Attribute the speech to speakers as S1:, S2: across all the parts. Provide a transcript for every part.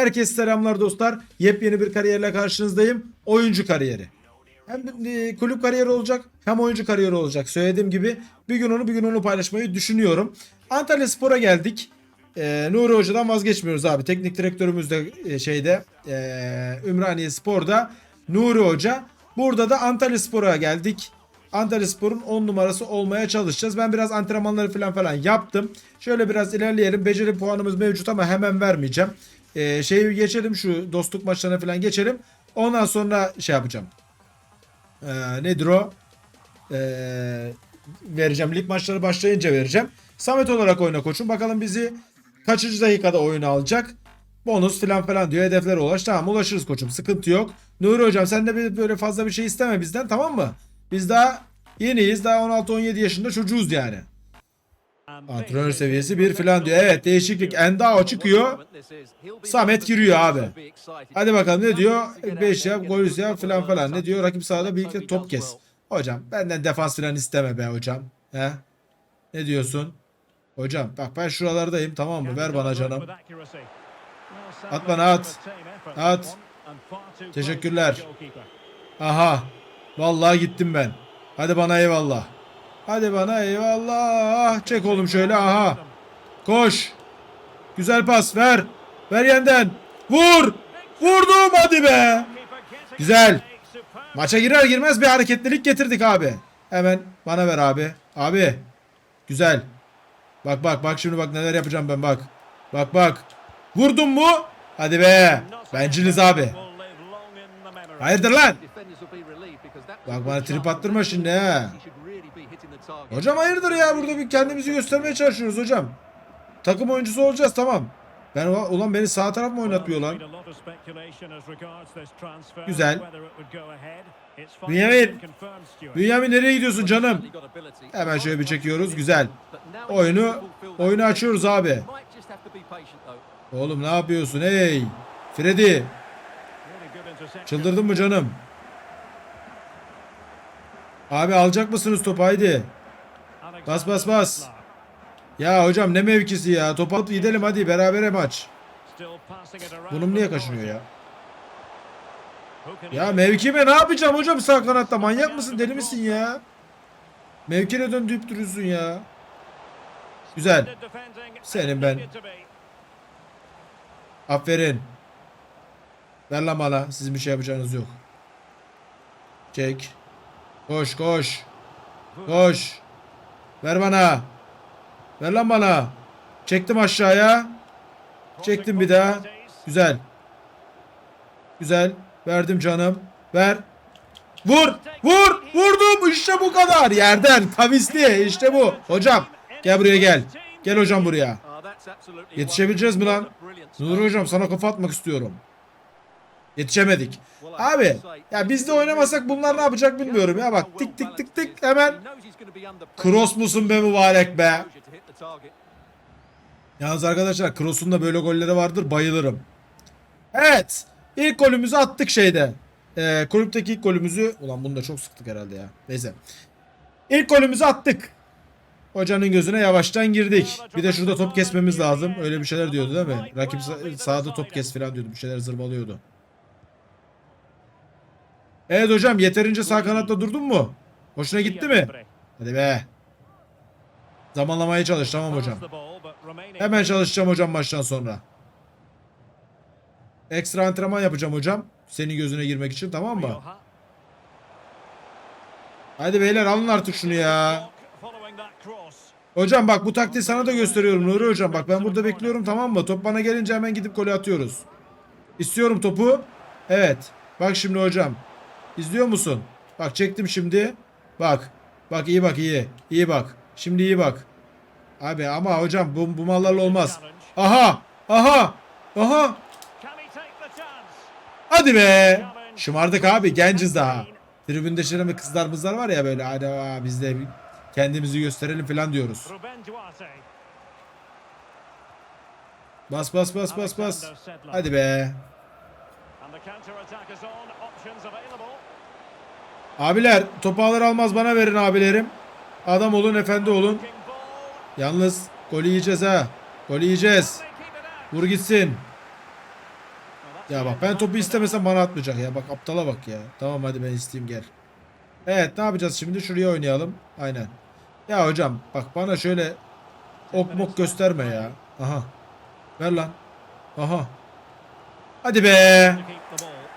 S1: Herkes selamlar dostlar. Yepyeni bir kariyerle karşınızdayım. Oyuncu kariyeri. Hem e, kulüp kariyeri olacak hem oyuncu kariyeri olacak. Söylediğim gibi bir gün onu bir gün onu paylaşmayı düşünüyorum. Antalya Spor'a geldik. Ee, Nuri Hoca'dan vazgeçmiyoruz abi. Teknik direktörümüz de e, şeyde e, Ümraniye Spor'da Nuri Hoca. Burada da Antalya Spor'a geldik. Antalya Spor'un 10 numarası olmaya çalışacağız. Ben biraz antrenmanları falan falan yaptım. Şöyle biraz ilerleyelim. Beceri puanımız mevcut ama hemen vermeyeceğim. Ee, şeyi geçelim şu dostluk maçlarına falan geçelim. Ondan sonra şey yapacağım. Ee, nedir o? Ee, vereceğim. Lig maçları başlayınca vereceğim. Samet olarak oyna koçum. Bakalım bizi kaçıncı dakikada oyuna alacak. Bonus falan falan diyor. Hedeflere ulaş. Tamam ulaşırız koçum. Sıkıntı yok. Nuri hocam sen de böyle fazla bir şey isteme bizden tamam mı? Biz daha yeniyiz. Daha 16-17 yaşında çocuğuz yani. Antrenör seviyesi bir falan diyor. Evet değişiklik. Endao çıkıyor. Samet giriyor abi. Hadi bakalım ne diyor? 5 yap, gol yap falan falan. Ne diyor? Rakip sahada birlikte top kes. Hocam benden defans falan isteme be hocam. He? Ne diyorsun? Hocam bak ben şuralardayım tamam mı? Ver bana canım.
S2: At bana at. At.
S1: Teşekkürler. Aha. Vallahi gittim ben. Hadi bana eyvallah. Hadi bana eyvallah. Çek oğlum şöyle aha. Koş. Güzel pas ver. Ver yenden. Vur. Vurdum hadi be. Güzel. Maça girer girmez bir hareketlilik getirdik abi. Hemen bana ver abi. Abi. Güzel. Bak bak bak şimdi bak neler yapacağım ben bak. Bak bak. Vurdun mu? Hadi be. Benciliz abi. Hayırdır lan? Bak bana trip attırma şimdi he. Hocam hayırdır ya burada bir kendimizi göstermeye çalışıyoruz hocam. Takım oyuncusu olacağız tamam. Ben ulan beni sağ taraf mı oynatmıyor lan?
S2: Güzel.
S1: Bünyamin. Bünyamin nereye gidiyorsun canım? Hemen şöyle bir çekiyoruz. Güzel. Oyunu oyunu açıyoruz abi. Oğlum ne yapıyorsun hey? Freddy. Çıldırdın mı canım? Abi alacak mısınız topu haydi. Bas, bas, bas. Ya hocam ne mevkisi ya? Top alıp gidelim hadi berabere maç. Bunun niye kaçınıyor ya? Ya mevkime ne yapacağım hocam sağ kanatta? Manyak mısın? Deli misin ya? Mevkine döndürüp duruyorsun ya. Güzel. Senin ben. Aferin. Ver lan bana. Sizin bir şey yapacağınız yok. Çek. Koş koş. Koş. Ver bana. Ver lan bana. Çektim aşağıya. Çektim bir daha. Güzel. Güzel. Verdim canım. Ver. Vur. Vur. Vurdum. İşte bu kadar. Yerden. Kavisli. İşte bu. Hocam. Gel buraya gel. Gel hocam buraya. Yetişebileceğiz mi lan? Nur hocam sana kafa atmak istiyorum. Yetişemedik. Abi ya biz de oynamasak bunlar ne yapacak bilmiyorum ya bak tik tik tik tik hemen cross musun be mübarek be. Yalnız arkadaşlar Kroos'un da böyle golleri vardır bayılırım. Evet ilk golümüzü attık şeyde. Ee, kulüpteki ilk golümüzü ulan bunu da çok sıktık herhalde ya. Neyse. İlk golümüzü attık. Hocanın gözüne yavaştan girdik. Bir de şurada top kesmemiz lazım. Öyle bir şeyler diyordu değil mi? Rakip sa- sahada top kes falan diyordu. Bir şeyler zırvalıyordu. Evet hocam yeterince sağ kanatta durdun mu? Hoşuna gitti mi? Hadi be. Zamanlamaya çalış tamam hocam. Hemen çalışacağım hocam maçtan sonra. Ekstra antrenman yapacağım hocam. Senin gözüne girmek için tamam mı? Hadi beyler alın artık şunu ya. Hocam bak bu taktiği sana da gösteriyorum Nuri hocam. Bak ben burada bekliyorum tamam mı? Top bana gelince hemen gidip golü atıyoruz. İstiyorum topu. Evet. Bak şimdi hocam. İzliyor musun? Bak çektim şimdi. Bak. Bak iyi bak iyi. İyi bak. Şimdi iyi bak. Abi ama hocam bu, bu mallarla olmaz. Aha. Aha. Aha. Hadi be. Şımardık abi genciz daha. Tribünde şöyle kızlarımızlar var ya böyle hadi aa, biz de kendimizi gösterelim falan diyoruz. Bas bas bas bas bas. Hadi be. Abiler topu alır almaz bana verin abilerim. Adam olun efendi olun. Yalnız golü yiyeceğiz ha. Golü yiyeceğiz. Vur gitsin. Ya bak ben topu istemesem bana atmayacak ya. Bak aptala bak ya. Tamam hadi ben isteyeyim gel. Evet ne yapacağız şimdi? Şuraya oynayalım. Aynen. Ya hocam bak bana şöyle ok mok gösterme ya. Aha. Ver lan. Aha. Hadi be.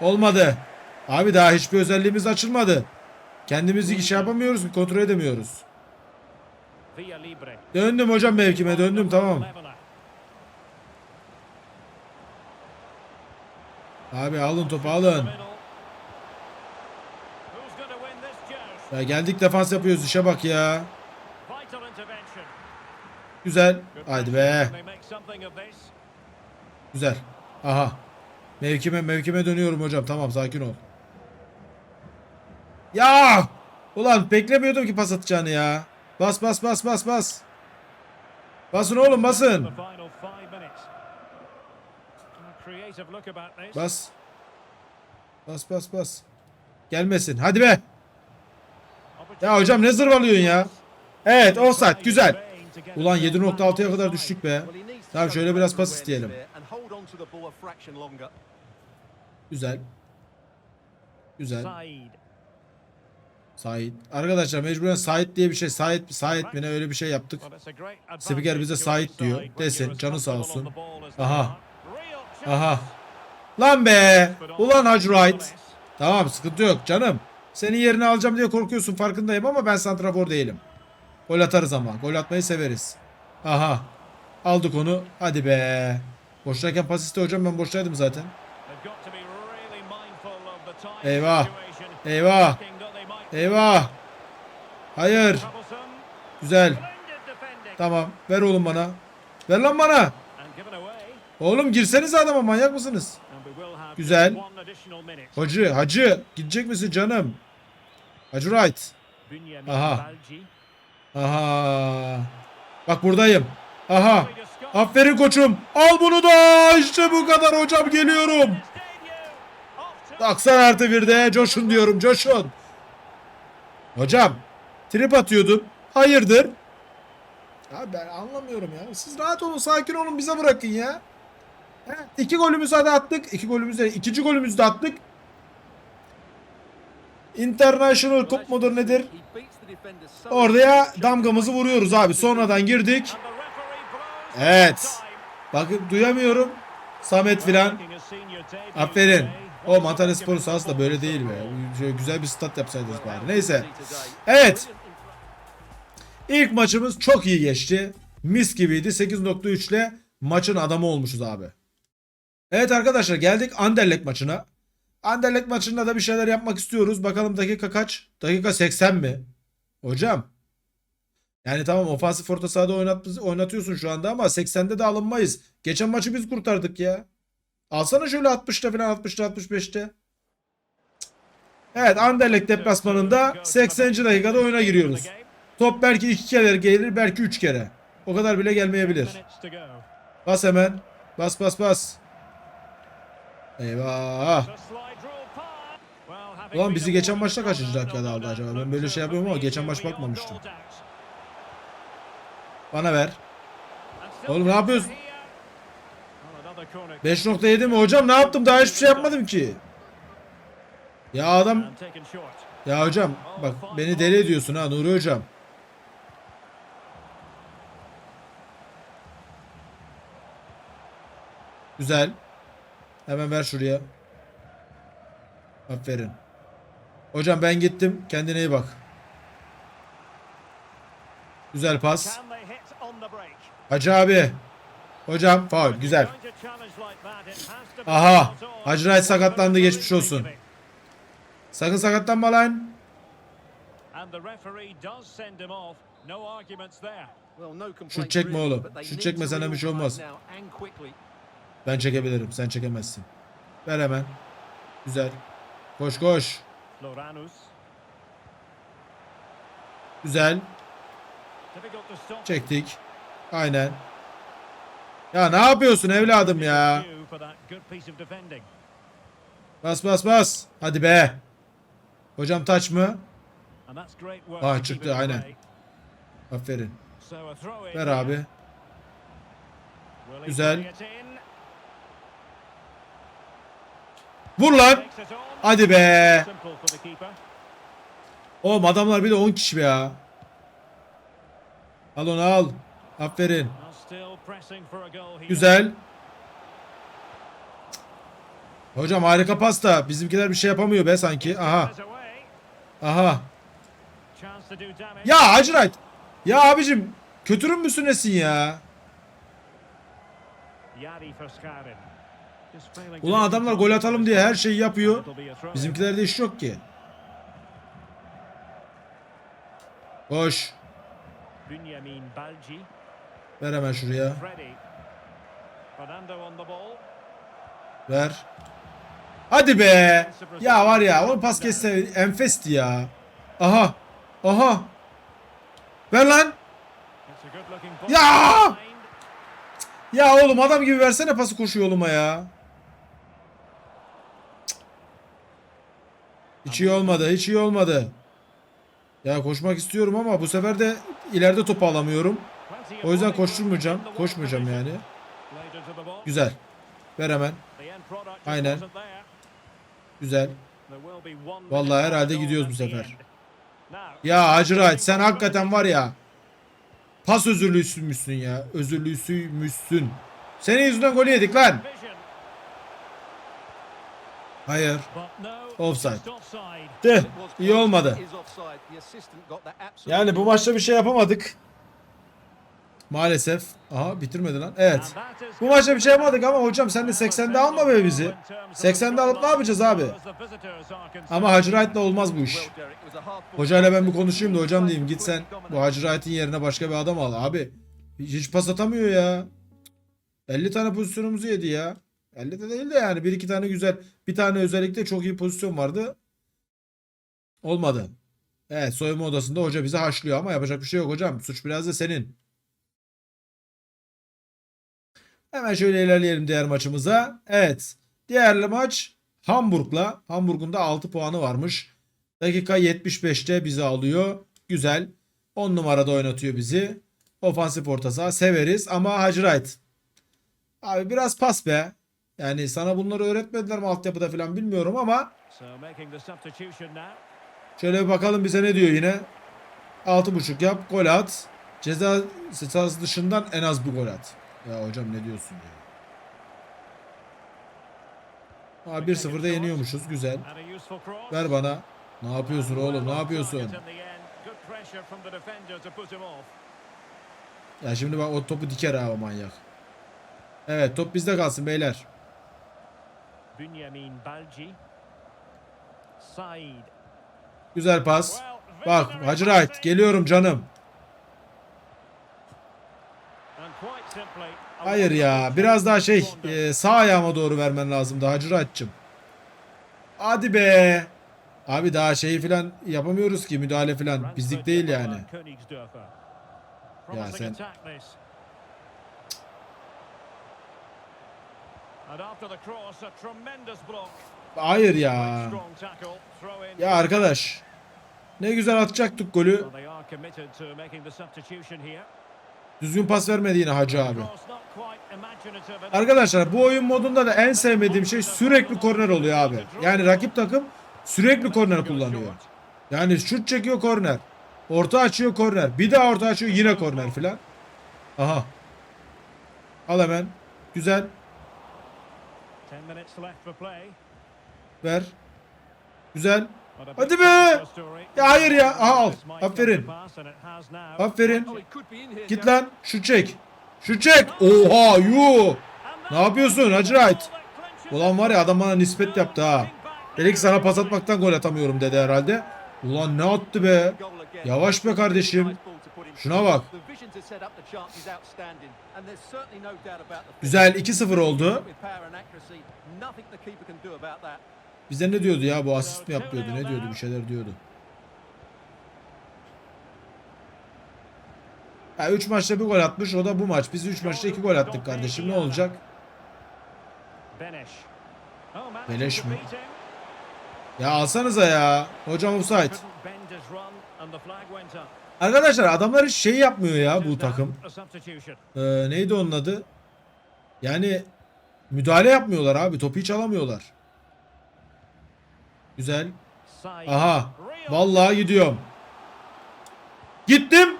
S1: Olmadı. Abi daha hiçbir özelliğimiz açılmadı. Kendimizi şey yapamıyoruz ki kontrol edemiyoruz. Döndüm hocam mevkime döndüm tamam. Abi alın topu alın. Ya geldik defans yapıyoruz işe bak ya. Güzel. Haydi be. Güzel. Aha. Mevkime mevkime dönüyorum hocam. Tamam sakin ol. Ya! Ulan beklemiyordum ki pas atacağını ya. Bas bas bas bas bas. Basın oğlum basın. Bas. Bas bas bas. Gelmesin. Hadi be. Ya hocam ne zırvalıyorsun ya? Evet offside güzel. Ulan 7.6'ya kadar düştük be. Tamam şöyle biraz pas isteyelim. Güzel. Güzel. Sait. Arkadaşlar mecburen Sait diye bir şey. Sait, Sait mi ne öyle bir şey yaptık.
S2: Spiker bize Sait diyor. Desin canı sağ olsun.
S1: Aha. Aha. Lan be. Ulan Hacı Wright. Tamam sıkıntı yok canım. Senin yerini alacağım diye korkuyorsun farkındayım ama ben santrafor değilim. Gol atarız ama. Gol atmayı severiz. Aha. Aldık onu. Hadi be. Boştayken pas iste hocam ben boştaydım zaten.
S2: Eyvah. Eyvah.
S1: Eyvah. Hayır. Güzel. Tamam. Ver oğlum bana. Ver lan bana. Oğlum girseniz adama manyak mısınız? Güzel. Hacı, hacı. Gidecek misin canım? Hacı Wright. Aha. Aha. Bak buradayım. Aha. Aferin koçum. Al bunu da. İşte bu kadar hocam geliyorum. 90 artı bir de coşun diyorum coşun. Hocam trip atıyordum. Hayırdır? Ya ben anlamıyorum ya. Siz rahat olun sakin olun bize bırakın ya. Evet, iki golümüzü hadi attık. İki golümüzü de, ikinci golümüzü de attık. International Cup mudur nedir? Oraya damgamızı vuruyoruz abi. Sonradan girdik. Evet. Bakın duyamıyorum. Samet filan. Aferin. O Mantarya Spor sahası da böyle değil be. Şöyle güzel bir stat yapsaydınız bari. Neyse. Evet. İlk maçımız çok iyi geçti. Mis gibiydi. 8.3 ile maçın adamı olmuşuz abi. Evet arkadaşlar geldik Anderlecht maçına. Anderlecht maçında da bir şeyler yapmak istiyoruz. Bakalım dakika kaç? Dakika 80 mi? Hocam. Yani tamam ofansif orta sahada oynat, oynatıyorsun şu anda ama 80'de de alınmayız. Geçen maçı biz kurtardık ya. Alsana şöyle 60'ta falan 60'ta 65'te. Evet Anderlecht deplasmanında 80. dakikada oyuna giriyoruz. Top belki 2 kere gelir belki 3 kere. O kadar bile gelmeyebilir. Bas hemen. Bas bas bas. Eyvah. Ulan bizi geçen maçta kaçıncı dakikada aldı acaba? Ben böyle şey yapıyorum ama geçen maç bakmamıştım. Bana ver. Oğlum ne yapıyorsun? 5.7 mi? Hocam ne yaptım? Daha hiçbir şey yapmadım ki. Ya adam... Ya hocam bak beni deli ediyorsun ha Nuri hocam. Güzel. Hemen ver şuraya. Aferin. Hocam ben gittim. Kendine iyi bak. Güzel pas. Hacı abi. Hocam faul. Güzel. Aha. Hacı Wright sakatlandı. Geçmiş olsun. Sakın sakatlanma lan.
S3: Şut çekme oğlum. Şut çekmesene bir şey olmaz.
S1: Ben çekebilirim. Sen çekemezsin. Ver hemen. Güzel. Koş koş. Güzel. Çektik. Aynen. Ya ne yapıyorsun evladım ya? Bas bas bas. Hadi be. Hocam taç mı?
S2: Ah çıktı aynen.
S1: Aferin.
S2: Ver abi.
S1: Güzel. Vur lan. Hadi be. Oğlum adamlar bir de 10 kişi be ya. Al onu al. Aferin. Güzel. Hocam harika pasta. Bizimkiler bir şey yapamıyor be sanki. Aha. Aha. Ya Hacı Wright. Ya abicim kötürüm müsün nesin ya? Ulan adamlar gol atalım diye her şeyi yapıyor. Bizimkilerde iş yok ki.
S3: Balci.
S1: Ver hemen şuraya. Ver. Hadi be. Ya var ya o pas kesse enfesti ya. Aha. Aha. Ver lan. Ya! Ya oğlum adam gibi versene pası koşu yoluma ya. Hiç iyi olmadı. Hiç iyi olmadı. Ya koşmak istiyorum ama bu sefer de ileride topu alamıyorum. O yüzden koşturmayacağım. Koşmayacağım yani. Güzel. Ver hemen. Aynen. Güzel. Vallahi herhalde gidiyoruz bu sefer. Ya Hacı sen hakikaten var ya. Pas özürlüsüymüşsün ya. Özürlüsüymüşsün. Senin yüzünden golü yedik lan. Hayır. offside. De iyi olmadı. Yani bu maçta bir şey yapamadık. Maalesef. Aha bitirmedi lan. Evet. Bu maçta bir şey yapamadık ama hocam sen de 80'de alma be bizi. 80'de alıp ne yapacağız abi? Ama Hacı Wright'la olmaz bu iş. Hocayla ben bir konuşayım da hocam diyeyim git sen bu Hacı Wright'in yerine başka bir adam al abi. Hiç, hiç pas atamıyor ya. 50 tane pozisyonumuzu yedi ya. 50 de değil de yani bir iki tane güzel bir tane özellikle çok iyi pozisyon vardı. Olmadı. Evet soyunma odasında hoca bizi haşlıyor ama yapacak bir şey yok hocam. Suç biraz da senin. Hemen şöyle ilerleyelim diğer maçımıza. Evet. Diğer maç Hamburg'la. Hamburg'un da 6 puanı varmış. Dakika 75'te bizi alıyor. Güzel. 10 numarada oynatıyor bizi. Ofansif orta saha severiz ama Hacı Wright. Abi biraz pas be. Yani sana bunları öğretmediler mi altyapıda falan bilmiyorum ama şöyle bir bakalım bize ne diyor yine. 6.5 yap gol at. Ceza sahası dışından en az bir gol at. Ya hocam ne diyorsun ya. Aa 1-0'da yeniyormuşuz güzel. Ver bana. Ne yapıyorsun oğlum ne yapıyorsun? Ya şimdi bak o topu diker o manyak. Evet top bizde kalsın beyler.
S3: Bunyamin Balci. Said.
S1: Güzel pas. Bak Hacı Wright geliyorum canım. Hayır ya biraz daha şey e, sağ ayağıma doğru vermen lazımdı Hacı Wright'cığım. Hadi be. Abi daha şeyi falan yapamıyoruz ki müdahale falan. Bizlik değil yani. Ya sen- Hayır ya. Ya arkadaş. Ne güzel atacaktık golü. Düzgün pas vermedi yine Hacı abi. Arkadaşlar bu oyun modunda da en sevmediğim şey sürekli korner oluyor abi. Yani rakip takım sürekli korner kullanıyor. Yani şut çekiyor korner. Orta açıyor korner. Bir daha orta açıyor yine korner filan. Aha. Al hemen. Güzel. Ver. Güzel.
S3: Hadi be!
S1: Ya hayır ya. Aha al. Aferin. Aferin. Git lan. Şut çek. Şut çek. Oha yu. Ne yapıyorsun Hacı Wright? Ulan var ya adam bana nispet yaptı ha. Dedi ki sana pas atmaktan gol atamıyorum dedi herhalde. Ulan ne attı be. Yavaş be kardeşim. Şuna bak. Güzel 2-0 oldu. Bize ne diyordu ya bu asist mi yapıyordu ne diyordu bir şeyler diyordu. Ha 3 maçta bir gol atmış o da bu maç. Biz 3 maçta 2 gol attık kardeşim ne olacak? Beleş mi? Ya alsanıza ya. Hocam offside. Arkadaşlar adamlar hiç şey yapmıyor ya bu takım. Ee, neydi onun adı? Yani müdahale yapmıyorlar abi. Topu hiç alamıyorlar. Güzel. Aha. Vallahi gidiyorum. Gittim.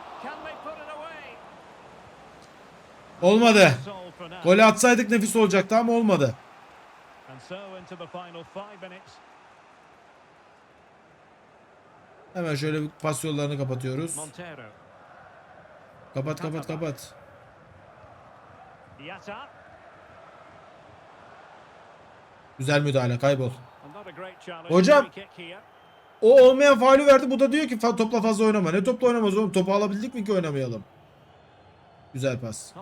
S1: Olmadı. Golü atsaydık nefis olacaktı ama olmadı. Hemen şöyle bir pas yollarını kapatıyoruz. Kapat kapat kapat. Güzel müdahale kaybol. Hocam. O olmayan faulü verdi. Bu da diyor ki "Fa- topla fazla oynama. Ne topla oynamaz oğlum? Topu alabildik mi ki oynamayalım? Güzel pas.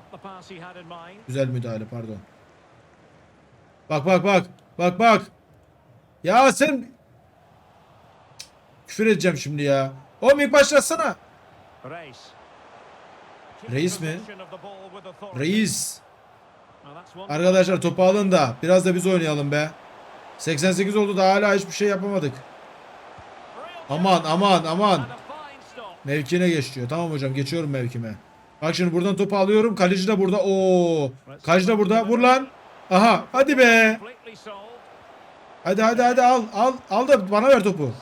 S1: Güzel müdahale pardon. Bak bak bak. Bak bak. Ya sen Küfür edeceğim şimdi ya. Oğlum ilk başlasana.
S3: Reis.
S1: Mi? Reis. Arkadaşlar topu alın da biraz da biz oynayalım be. 88 oldu da hala hiçbir şey yapamadık. Aman aman aman. Mevkine geç diyor. Tamam hocam geçiyorum mevkime. Bak şimdi buradan topu alıyorum. Kaleci de burada. Oo. Kaleci de burada. Vur lan. Aha. Hadi be. Hadi hadi hadi al. Al. Al da bana ver topu.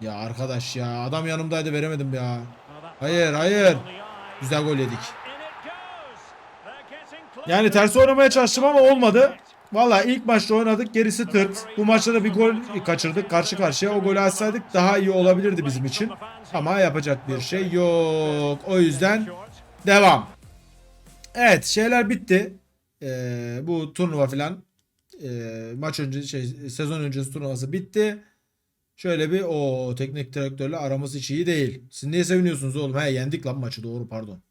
S1: Ya arkadaş ya. Adam yanımdaydı veremedim ya. Hayır hayır. Güzel gol yedik. Yani tersi oynamaya çalıştım ama olmadı. Valla ilk maçta oynadık gerisi tırt. Bu maçta da bir gol kaçırdık karşı karşıya. O golü atsaydık daha iyi olabilirdi bizim için. Ama yapacak bir şey yok. O yüzden devam. Evet şeyler bitti. Ee, bu turnuva filan ee, maç önce şey sezon öncesi turnuvası bitti. Şöyle bir o teknik direktörle aramız hiç iyi değil. Siz niye seviniyorsunuz oğlum? He yendik lan maçı doğru pardon.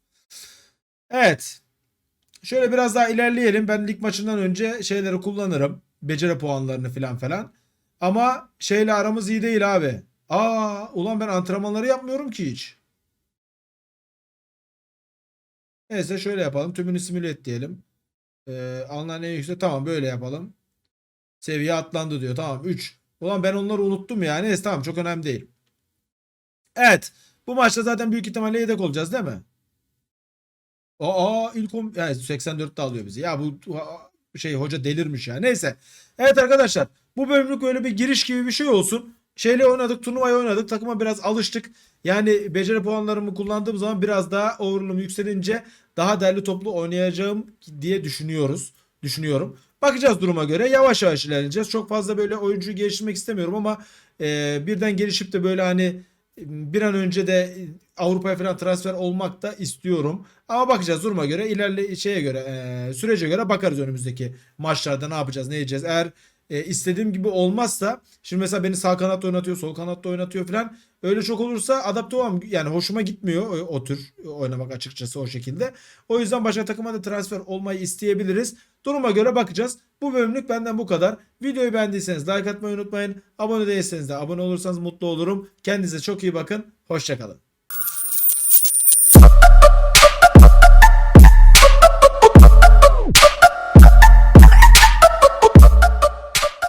S1: Evet. Şöyle biraz daha ilerleyelim. Ben lig maçından önce şeyleri kullanırım. Beceri puanlarını falan falan. Ama şeyle aramız iyi değil abi. Aa ulan ben antrenmanları yapmıyorum ki hiç. Neyse şöyle yapalım. Tümünü simüle et diyelim. Ee, alınan en yüksek tamam böyle yapalım. Seviye atlandı diyor. Tamam 3. Ulan ben onları unuttum ya. Neyse tamam çok önemli değil. Evet. Bu maçta zaten büyük ihtimalle yedek olacağız değil mi? Aa ilk on, yani 84'te alıyor bizi. Ya bu şey hoca delirmiş ya. Neyse. Evet arkadaşlar bu bölümlük böyle bir giriş gibi bir şey olsun. Şeyle oynadık turnuvayı oynadık takıma biraz alıştık. Yani beceri puanlarımı kullandığım zaman biraz daha overall'um yükselince daha derli toplu oynayacağım diye düşünüyoruz. Düşünüyorum. Bakacağız duruma göre yavaş yavaş ilerleyeceğiz. Çok fazla böyle oyuncuyu geliştirmek istemiyorum ama e, birden gelişip de böyle hani bir an önce de Avrupa'ya falan transfer olmak da istiyorum. Ama bakacağız duruma göre ilerle şeye göre e, sürece göre bakarız önümüzdeki maçlarda ne yapacağız ne yiyeceğiz. Eğer e, istediğim gibi olmazsa şimdi mesela beni sağ kanatta oynatıyor sol kanatta oynatıyor falan öyle çok olursa adapte olmam yani hoşuma gitmiyor o, o tür oynamak açıkçası o şekilde. O yüzden başka takıma da transfer olmayı isteyebiliriz. Duruma göre bakacağız. Bu bölümlük benden bu kadar. Videoyu beğendiyseniz like atmayı unutmayın. Abone değilseniz de abone olursanız mutlu olurum. Kendinize çok iyi bakın. Hoşçakalın.